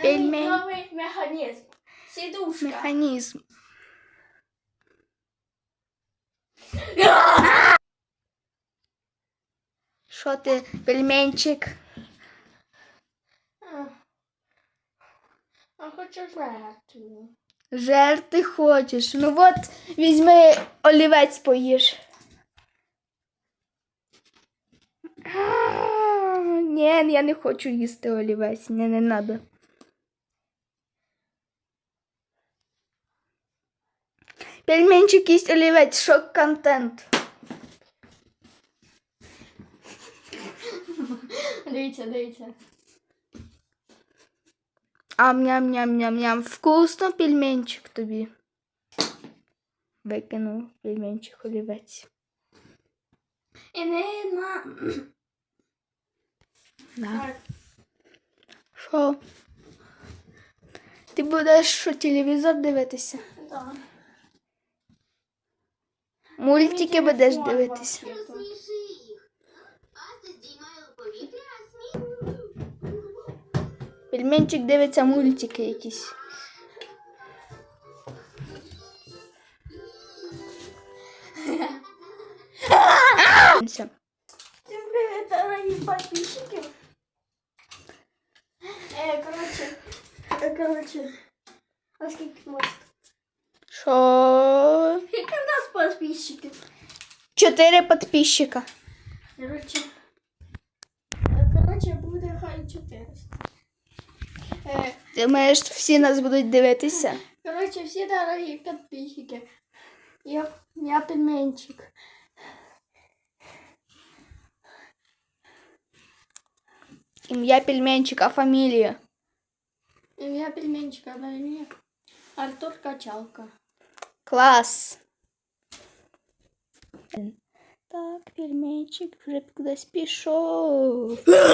Пельмень. Новий механізм. Сідушка. Механізм. Що ти, пельменчик? А. А хочу жертву. Жерти хочеш. Ну от, візьми олівець поїж. А, Ні, я не хочу їсти олівець. Ні, не треба. Пельменчик їсть олівець, шок контент. Дивіться, дивіться. Ам-ням-ням-ням-ням. Вкусно пельменчик тобі. Викинув пельменчик олівець. І нема. Да. Так. Що? Ти будеш що, телевізор дивитися? Да. Мультики будеш дивитися. Пельменчик дивиться мультики якісь. Все. Всем привет, дорогие подписчики. Э, короче, э, короче, а скільки у вас? подписчики? Чотири підписчика. Короче, э, короче, буде хай 400. Э, Думаєш, всі нас будуть дивитися? короче, все дорогие подписчики. Я, я пельменчик. Ім'я пельменчика, фамілія. Я пельменчик, а на имя Артур Качалка. Клас. Так, пельменчик вже кудись пішов.